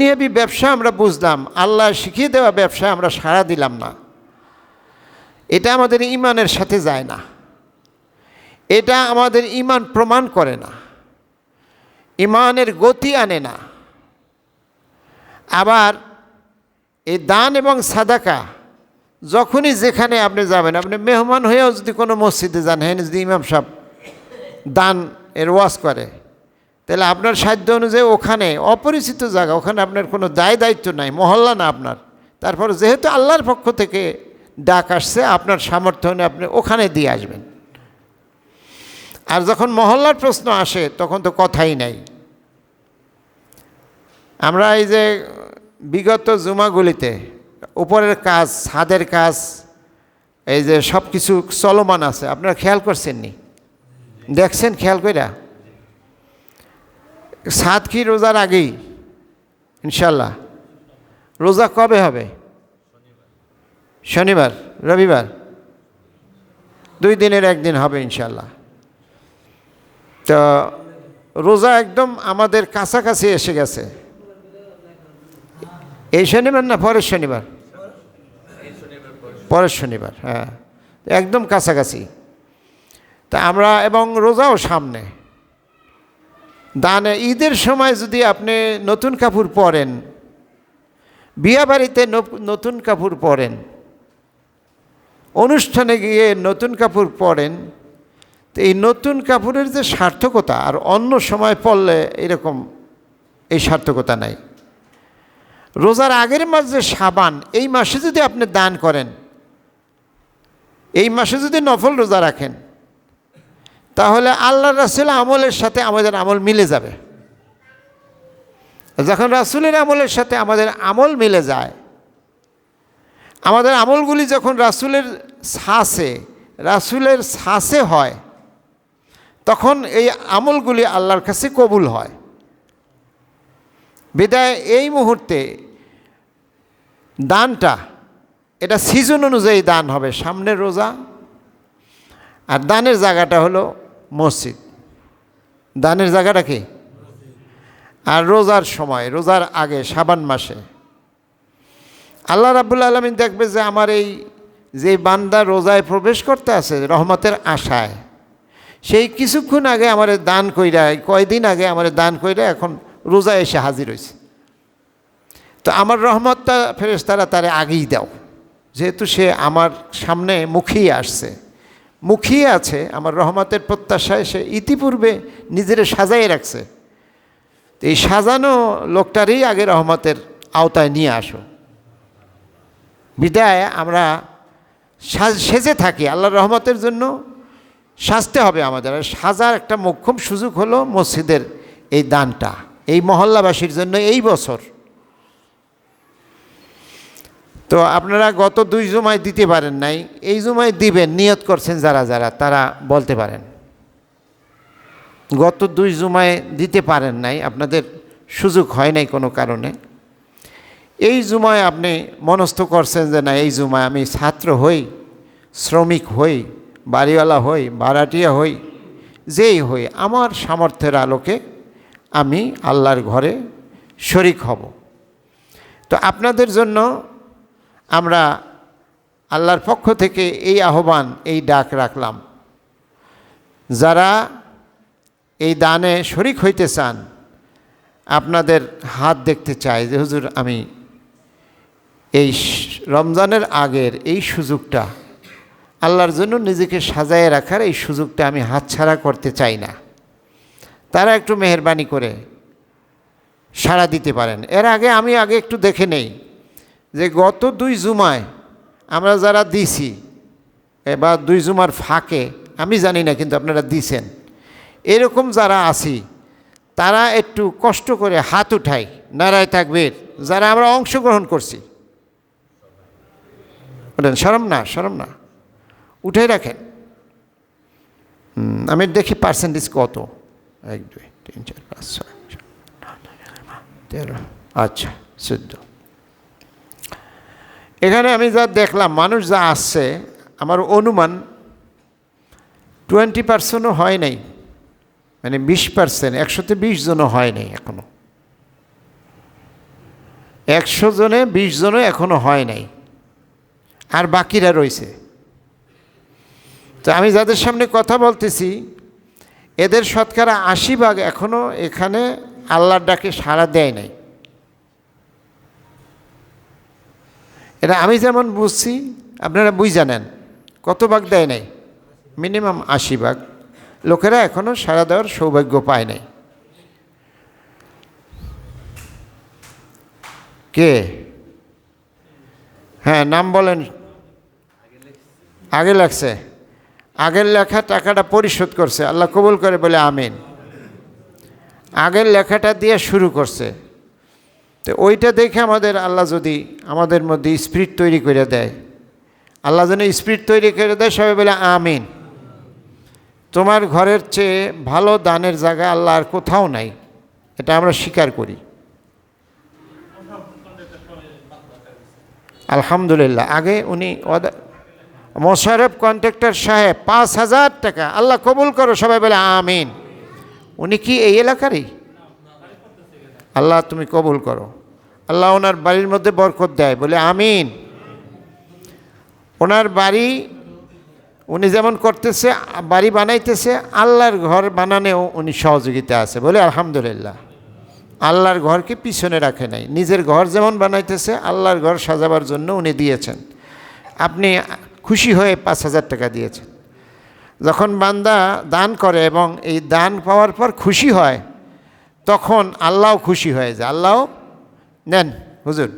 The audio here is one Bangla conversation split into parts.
দুনিয়াবি ব্যবসা আমরা বুঝলাম, আল্লাহ শিখিয়ে দেওয়া ব্যবসা আমরা সাড়া দিলাম না। এটা আমাদের ইমানের সাথে যায় না। এটা আমাদের ইমান প্রমাণ করে না। ইমানের গতি আনে না। আবার এই দান এবং সাদাকা, যখনই যেখানে আপনি যাবেন, আপনি মেহমান হয়েও যদি কোনো মসজিদে যান হ্যাঁ যদি ইমাম সাহেব দান এর ওয়াজ করে তাহলে আপনার সাধ্য অনুযায়ী ওখানে অপরিচিত জায়গা, ওখানে আপনার কোনো দায় দায়িত্ব নাই, মহল্লা না আপনার। তারপর যেহেতু আল্লাহর পক্ষ থেকে ডাক আসছে, আপনার সামর্থ্য হলে আপনি ওখানে দিয়ে আসবেন। আর যখন মহল্লার প্রশ্ন আসে, তখন তো কথাই নাই। আমরা এই যে বিগত জুমাগুলিতে উপরের কাজ, ছাদের কাজ, এই যে সব কিছু চলমান আছে, আপনারা খেয়াল করছেন নি দেখছেন? খেয়াল কইরা? সাত কি রোজার আগেই ইনশাল্লাহ রোজা কবে হবে? শনিবার, রবিবার। দুই দিনের একদিন হবে ইনশাল্লাহ তো রোজা একদম আমাদের কাছাকাছি এসে গেছে। এই শনিবার না, পরের শনিবার? পরের শনিবার হ্যাঁ। একদম কাছাকাছি। তা আমরা, এবং রোজাও সামনে। দানে ঈদের সময় যদি আপনি নতুন কাপড় পরেন বিয়া বাড়িতে নতুন কাপড় পরেন, অনুষ্ঠানে গিয়ে নতুন কাপড় পরেন, তো এই নতুন কাপড়ের যে সার্থকতা আর অন্য সময় পরলে এরকম এই সার্থকতা নাই। রোজার আগের মাস যে সাবান, এই মাসে যদি আপনি দান করেন, এই মাসে যদি নফল রোজা রাখেন তাহলে আল্লাহ রাসুল আমলের সাথে আমাদের আমল মিলে যাবে। যখন রাসুলের আমলের সাথে আমাদের আমল মিলে যায়, আমাদের আমলগুলি যখন রাসুলের শ্বাসে রাসুলের শ্বাসে হয়, তখন এই আমলগুলি আল্লাহর কাছে কবুল হয়। বিদায় এই মুহূর্তে দানটা, এটা সিজন অনুযায়ী দান হবে, সামনের রোজা। আর দানের জায়গাটা হলো মসজিদ। দানের জায়গাটা কি? আর রোজার সময়, রোজার আগে সাবান মাসে। আল্লাহ রাবুল আলমিন দেখবে যে আমার এই যে বান্দা রোজায় প্রবেশ করতে আছে, রহমতের আশায়, সেই কিছুক্ষণ আগে আমার দান কইরা, কয়দিন আগে আমার দান কইরা এখন রোজা এসে হাজির হয়েছে তো আমার রহমতটা ফেরেস তারা তারে আগেই দাও, যেহেতু সে আমার সামনে মুখিয়ে আসছে। মুখিয়ে আছে, আমার রহমতের প্রত্যাশায় সে ইতিপূর্বে নিজের সাজাই রাখছে। তো এই সাজানো লোকটারই আগে রহমতের আওতায় নিয়ে আসো। বিদায় আমরা সেজে থাকি, আল্লাহর রহমতের জন্য সাজতে হবে আমাদের। আর সাজার একটা মোক্ষম সুযোগ হলো মসজিদের এই দানটা, এই মহল্লাবাসীর জন্য এই বছর। তো আপনারা গত দুই জুমায় দিতে পারেন নাই, এই জুমায় দিবেন, নিয়ত করছেন যারা যারা, তারা বলতে পারেন। গত দুই জুমায় দিতে পারেন নাই, আপনাদের সুযোগ হয় নাই কোনো কারণে। এই জুমায় আপনি মনস্থ করছেন যে না, এই জুমায় আমি ছাত্র হই, শ্রমিক হই, বাড়িওয়ালা হই, ভাড়াটিয়া হই, যেই হই, আমার সামর্থ্যের আলোকে আমি আল্লাহর ঘরে শরিক হব। তো আপনাদের জন্য আমরা আল্লাহর পক্ষ থেকে এই আহ্বান, এই ডাক রাখলাম। যারা এই দানে শরিক হইতে চান, আপনাদের হাত দেখতে চাই যে, হুজুর, আমি এই রমজানের আগের এই সুযোগটা, আল্লাহর জন্য নিজেকে সাজায় রাখার এই সুযোগটা আমি হাতছাড়া করতে চাই না। তারা একটু মেহরবানি করে সাড়া দিতে পারেন। এর আগে আমি আগে একটু দেখে নেই। যে গত দুই জুমায় আমরা যারা দিছি বা দুই জুমার ফাঁকে, আমি জানি না কিন্তু আপনারা দিছেন, এরকম যারা আছি, তারা একটু কষ্ট করে হাত উঠাই, নারায় থাকবে যারা আমরা অংশগ্রহণ করছি। ওঠেন সরম না সরম না উঠে রাখেন। আমি দেখি পার্সেন্টেজ কত? এক, দুই, তিন, চার, পাঁচ, ছয় তেরো আচ্ছা চোদ্দ। এখানে আমি যা দেখলাম, মানুষ যা আসছে, আমার অনুমান টোয়েন্টি পার্সেন্টও হয় নাই। মানে বিশ পার্সেন্ট একশোতে বিশ জনও হয় নাই এখনও। একশো জনে, বিশ জনে এখনও হয় নাই। আর বাকিরা রয়েছে। তো আমি যাদের সামনে কথা বলতেছি, এদের শতকরা আশি ভাগ এখনও এখানে আল্লাহর ডাকে সাড়া দেয় নাই। এটা আমি যেমন বুঝছি, আপনারা বুঝ জানেন। কত ভাগ দেয় নাই? মিনিমাম আশি ভাগ। লোকেরা এখনও সাড়া দেওয়ার সৌভাগ্য পায় নাই। কে? হ্যাঁ নাম বলেন। আগে লাগছে আগের লেখা টাকাটা পরিশোধ করছে। আল্লাহ কবুল করে বলে আমিন। আগের লেখাটা দিয়ে শুরু করছে। তো ওইটা দেখে আমাদের আল্লাহ যদি আমাদের মধ্যে স্পিরিট তৈরি করে দেয়, আল্লাহ যেন স্পিরিট তৈরি করে দেয়, সবাই বলে আমিন। তোমার ঘরের চেয়ে ভালো দানের জায়গা আল্লাহ আর কোথাও নাই, এটা আমরা স্বীকার করি। আলহামদুলিল্লাহ, আগে উনি মোশারফ কন্ট্রাক্টর সাহেব, পাঁচ হাজার টাকা, আল্লাহ কবুল করো, সবাই বলে আমিন। উনি কি এই এলাকারই? আল্লাহ তুমি কবুল করো। আল্লাহ ওনার বাড়ির মধ্যে বরকত দেয়, বলে আমিন। ওনার বাড়ি, উনি যেমন করতেছে, বাড়ি বানাইতেছে, আল্লাহর ঘর বানানেও উনি সহযোগিতা আছে, বলে আলহামদুলিল্লাহ। আল্লাহর ঘরকে পিছনে রাখে নাই। নিজের ঘর যেমন বানাইতেছে, আল্লাহর ঘর সাজাবার জন্য উনি দিয়েছেন। আপনি খুশি হয়ে পাঁচ হাজার টাকা দিয়েছেন। যখন বান্দা দান করে এবং এই দান পাওয়ার পর খুশি হয় তখন আল্লাহও খুশি হয়ে যায়। আল্লাহ নেন, হুজুর।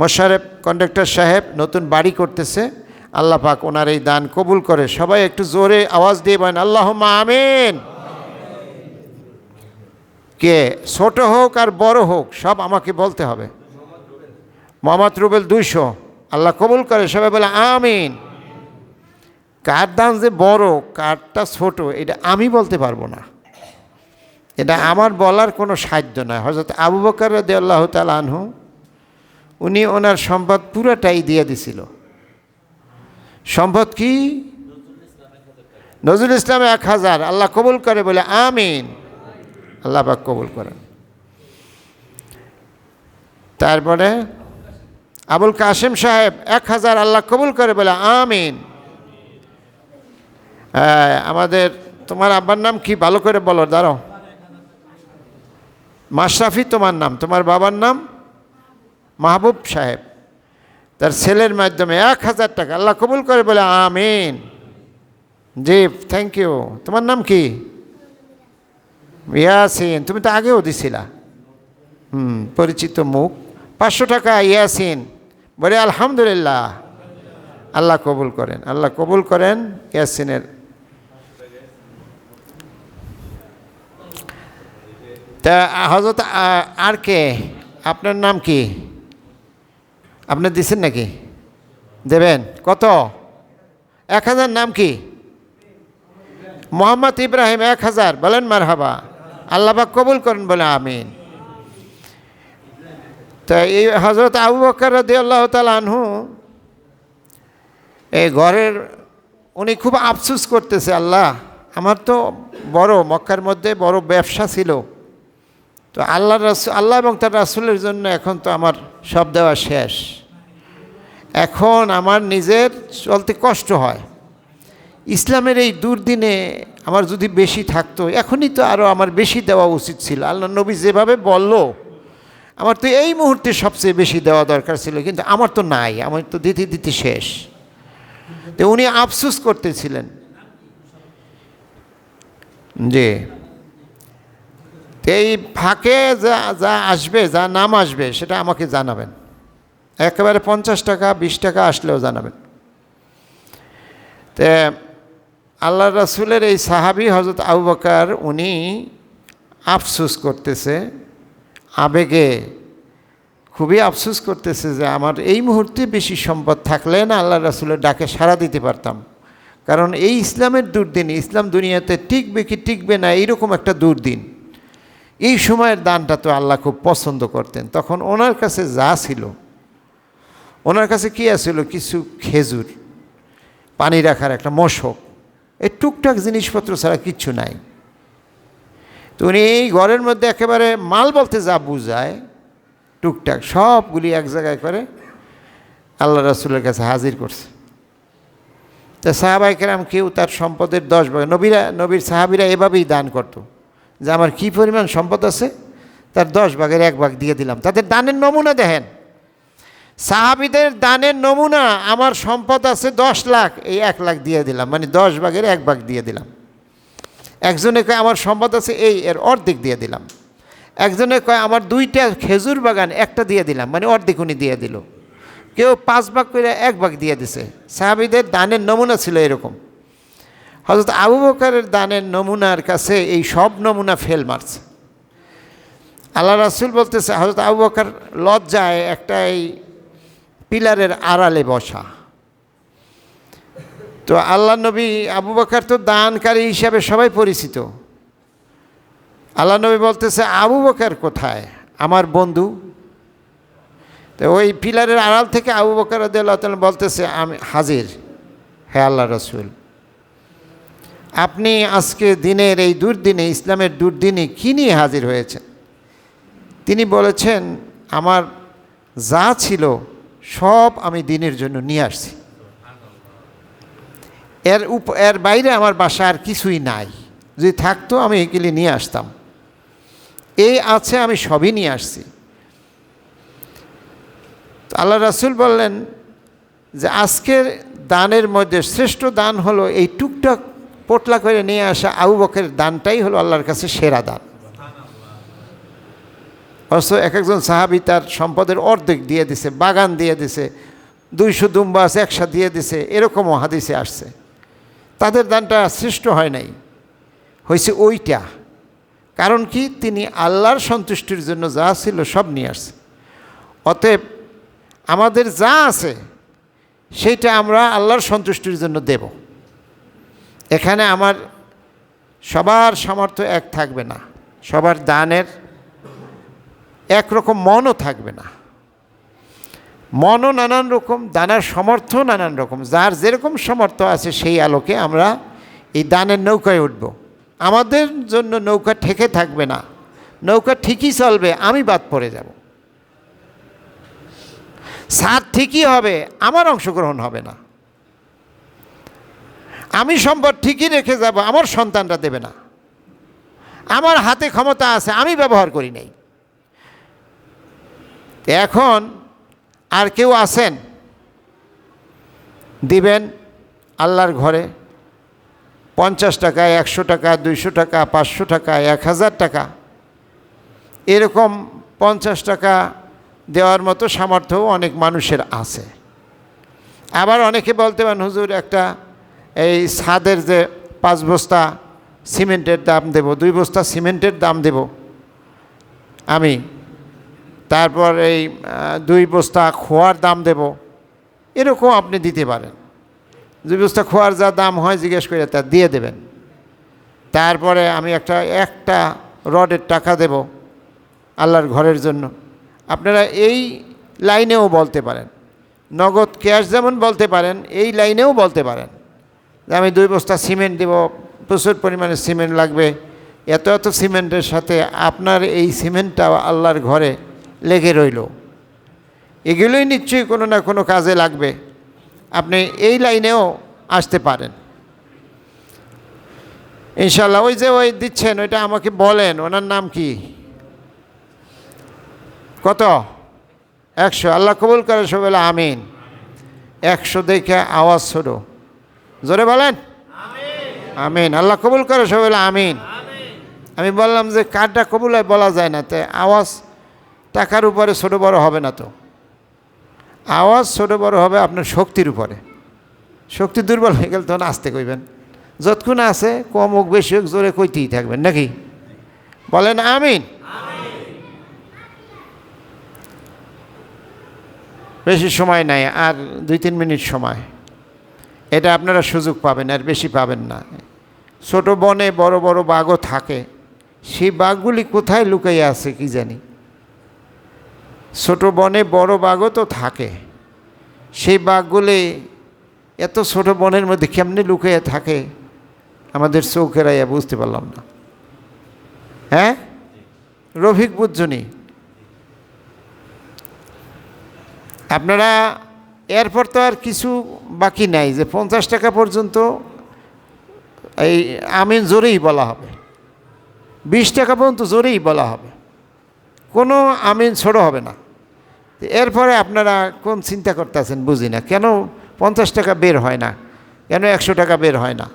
মোশারেফ কন্ডাক্টর সাহেব নতুন বাড়ি করতেছে, আল্লাহ পাক ওনার এই দান কবুল করে। সবাই একটু জোরে আওয়াজ দিয়ে বলেন আল্লাহ আমিন। কে ছোট হোক আর বড় হোক, সব আমাকে বলতে হবে। মোহাম্মদ রুবেল দুইশো, আল্লাহ কবুল করে, সবাই বলে, আমিন। কার দান যে বড়, কারটা ছোট, এটা আমি বলতে পারব না। এটা আমার বলার কোনো সাধ্য নয়। হজরত আবু বকর রদি আল্লাহ তাল আনহু, উনি ওনার সম্পদ পুরাটাই দিয়ে দিছিল। সম্পদ কি? নজরুল ইসলাম এক হাজার। আল্লাহ কবুল করে বলে, আমিন। আল্লাহ পাক কবুল করেন। তারপরে আবুল কাসেম সাহেব এক হাজার আল্লাহ কবুল করে বলে, আমিন। আমাদের, তোমার আব্বার নাম কি? ভালো করে বলো, দাঁড়াও। মাশরাফি তোমার নাম, তোমার বাবার নাম মাহবুব সাহেব। তার ছেলের মাধ্যমে এক হাজার টাকা, আল্লাহ কবুল করে বলে আমিন। জি থ্যাংক ইউ তোমার নাম কি? ইয়াসিন, তুমি তো আগেও দিছিলা। হুম, পরিচিত মুখ। পাঁচশো টাকা, ইয়াসিন। বলে আলহামদুলিল্লাহ। আল্লাহ কবুল করেন, আল্লাহ কবুল করেন ইয়াসিনের তা হজরত আর কে? আপনার নাম কি? আপনি দিছেন নাকি? দেবেন। কত? এক হাজার নাম কি? মোহাম্মদ ইব্রাহিম এক হাজার। বলেন মার হাবা আল্লাহবাক কবুল করেন বলে আমিন। তা, এই হজরত আবু বকর রদি আল্লাহ আনহু, এই ঘরের, উনি খুব আফসুস করতেছে, আল্লাহ, আমার তো বড়, মক্কার মধ্যে বড় ব্যবসা ছিল। তো আল্লাহ রাসুল, আল্লাহ এবং তার রাসুলের জন্য এখন তো আমার সব দেওয়া শেষ। এখন আমার নিজের চলতে কষ্ট হয়। ইসলামের এই দুর্দিনে আমার যদি বেশি থাকতো, এখনই তো আরও আমার বেশি দেওয়া উচিত ছিল। আল্লাহ নবী যেভাবে বলল, আমার তো এই মুহূর্তে সবচেয়ে বেশি দেওয়া দরকার ছিল, কিন্তু আমার তো নাই, আমার তো দিতে দিতে শেষ। তো উনি আফসুস করতেছিলেন। যে এই ফাঁকে যা যা আসবে, যা নাম আসবে, সেটা আমাকে জানাবেন। একেবারে পঞ্চাশ টাকা, বিশ টাকা আসলেও জানাবেন। তে, আল্লাহ রাসুলের এই সাহাবি হজরত আবু বকার, উনি আফসুস করতেছে, আবেগে খুবই আফসুস করতেছে যে আমার এই মুহূর্তে বেশি সম্পদ থাকলে না আল্লাহ রাসুলের ডাকে সাড়া দিতে পারতাম। কারণ এই ইসলামের দুর্দিন, ইসলাম দুনিয়াতে টিকবে কি টিকবে না, এইরকম একটা দুর্দিন। এই সময়ের দানটা তো আল্লাহ খুব পছন্দ করতেন। তখন ওনার কাছে যা ছিল, ওনার কাছে কী আসছিল কিছু খেজুর, পানি রাখার একটা মশক, এই টুকটাক জিনিসপত্র ছাড়া কিচ্ছু নাই। তো উনি এই ঘরের মধ্যে একেবারে মাল বলতে যা বুঝায়, টুকটাক সবগুলি এক জায়গায় করে আল্লাহ রাসুলের কাছে হাজির করছে। তা সাহাবাইকেরাম কেউ তার সম্পদের দশ ভাগ, নবীরা, নবীর সাহাবিরা এভাবেই দান করতো। যে আমার কী পরিমাণ সম্পদ আছে, তার দশ ভাগের এক ভাগ দিয়ে দিলাম। তাদের দানের নমুনা দেখেন। সাহাবিদের দানের নমুনা, আমার সম্পদ আছে দশ লাখ, এই এক লাখ দিয়ে দিলাম। মানে দশ ভাগের এক ভাগ দিয়ে দিলাম। একজনে কয়, আমার সম্পদ আছে এই, এর অর্ধেক দিয়ে দিলাম। একজনে কয়, আমার দুইটা খেজুর বাগান, একটা দিয়ে দিলাম। মানে অর্ধেক উনি দিয়ে দিল। কেউ পাঁচ ভাগ করে এক ভাগ দিয়ে দিছে। সাহাবিদের দানের নমুনা ছিল এরকম। হজরত আবু বকারের দানের নমুনার কাছে এই সব নমুনা ফেল মারছে। আল্লাহ রাসুল বলতেছে হজরত আবু বকার লজ্জায় একটা এই পিলারের আড়ালে বসা। তো আল্লাহ নবী আবু বকার তো দানকারী হিসাবে সবাই পরিচিত। আল্লাহ নবী বলতেছে, আবু বকার কোথায়? আমার বন্ধু। তো ওই পিলারের আড়াল থেকে আবু বকার আল্লাহ বলতেছে, আমি হাজির। হ্যাঁ আল্লাহ রসুল আপনি আজকে দিনের এই দুর্দিনে, ইসলামের দুর্দিনে কী নিয়ে হাজির হয়েছেন? তিনি বলেছেন, আমার যা ছিল সব আমি দিনের জন্য নিয়ে আসছি। এর উপ, এর বাইরে আমার বাসা আর কিছুই নাই। যদি থাকতো আমি এগুলি নিয়ে আসতাম। এই আছে আমি সবই নিয়ে আসছি। আল্লাহ রাসুল বললেন যে, আজকের দানের মধ্যে শ্রেষ্ঠ দান হলো এই টুকটাক পোটলা করে নিয়ে আসা আবু বকের দানটাই হলো আল্লাহর কাছে সেরা দান। অবশ্য এক একজন সাহাবি তার সম্পদের অর্ধেক দিয়ে দিছে, বাগান দিয়ে দিছে, দুইশো দুম্বাস একশা দিয়ে দিছে, এরকমও হাদিসে আসছে। তাদের দানটা সৃষ্ট হয় নাই, হয়েছে ওইটা। কারণ কি? তিনি আল্লাহর সন্তুষ্টির জন্য যা ছিল সব নিয়ে আসছে। অতএব আমাদের যা আছে, সেইটা আমরা আল্লাহর সন্তুষ্টির জন্য দেব। এখানে আমার সবার সামর্থ্য এক থাকবে না, সবার দানের একরকম মনও থাকবে না। মনও নানান রকম, দানার সমর্থ নানান রকম, যার যেরকম সমর্থ আছে সেই আলোকে আমরা এই দানের নৌকায় উঠব। আমাদের জন্য নৌকা ঠেকে থাকবে না, নৌকা ঠিকই চলবে, আমি বাদ পড়ে যাব। সার ঠিকই হবে, আমার অংশগ্রহণ হবে না। আমি সম্পদ ঠিকই রেখে যাব, আমার সন্তানরা দেবে না। আমার হাতে ক্ষমতা আছে, আমি ব্যবহার করি নাই। এখন আর কেউ আছেন, দিবেন আল্লাহর ঘরে পঞ্চাশ টাকা, একশো টাকা, দুইশো টাকা, পাঁচশো টাকা, এক হাজার টাকা। এরকম পঞ্চাশ টাকা দেওয়ার মতো সামর্থ্যও অনেক মানুষের আছে। আবার অনেকে বলতে পারেন, হুজুর, একটা এই ছাদের যে পাঁচ বস্তা সিমেন্টের দাম দেব, দুই বস্তা সিমেন্টের দাম দেব আমি। তারপর এই দুই বস্তা খোয়ার দাম দেব, এরকম আপনি দিতে পারেন। দুই বস্তা খোয়ার যা দাম হয়, জিজ্ঞেস করে তা দিয়ে দেবেন। তারপরে আমি একটা একটা রডের টাকা দেব আল্লাহর ঘরের জন্য। আপনারা এই লাইনেও বলতে পারেন। নগদ ক্যাশ যেমন বলতে পারেন, এই লাইনেও বলতে পারেন। আমি দুই বস্তা সিমেন্ট দেব, প্রচুর পরিমাণে সিমেন্ট লাগবে। এত এত সিমেন্টের সাথে আপনার এই সিমেন্টটাও আল্লাহর ঘরে লেগে রইল। এগুলোই নিশ্চয়ই কোনো না কোনো কাজে লাগবে। আপনি এই লাইনেও আসতে পারেন। ইনশাল্লাহ ওই যে ওই দিচ্ছেন, ওইটা আমাকে বলেন, ওনার নাম কি? কত? একশো। আল্লাহ কবুল করে সবাই আমিন। একশো দেখে আওয়াজ ছোট জোরে বলেন? আমিন। আল্লাহ কবুল করে সবাই আমিন। আমি বললাম যে কারটা কবুল হয় বলা যায় না তাই আওয়াজ টাকার উপরে ছোটো বড় হবে না তো। আওয়াজ ছোট বড় হবে আপনার শক্তির উপরে। শক্তি দুর্বল হয়ে গেলে তখন আসতে কইবেন। যতক্ষণ আছে কম হোক বেশি হোক জোরে কইতেই থাকবেন নাকি? বলেন আমিন। বেশি সময় নাই আর দুই তিন মিনিট সময়। এটা আপনারা সুযোগ পাবেন, আর বেশি পাবেন না। ছোট বনে বড় বড় বাঘও থাকে। সেই বাঘগুলি কোথায় লুকাইয়ে আছে কি জানি? ছোট বনে বড় বাঘও তো থাকে। সেই বাঘগুলি এত ছোট বনের মধ্যে কেমনি লুকিয়ে থাকে? আমাদের চৌকেরাইয়া বুঝতে পারলাম না। হ্যাঁ? রফিক বুঝছনি আপনারা এরপর তো আর কিছু বাকি নাই যে পঞ্চাশ টাকা পর্যন্ত এই আমিন জোরেই বলা হবে। বিশ টাকা পর্যন্ত জোরেই বলা হবে। কোনো আমিন ছোট হবে না। এরপরে আপনারা কোন চিন্তা করতেছেন বুঝি না। কেন পঞ্চাশ টাকা বের হয় না? কেন একশো টাকা বের হয় না?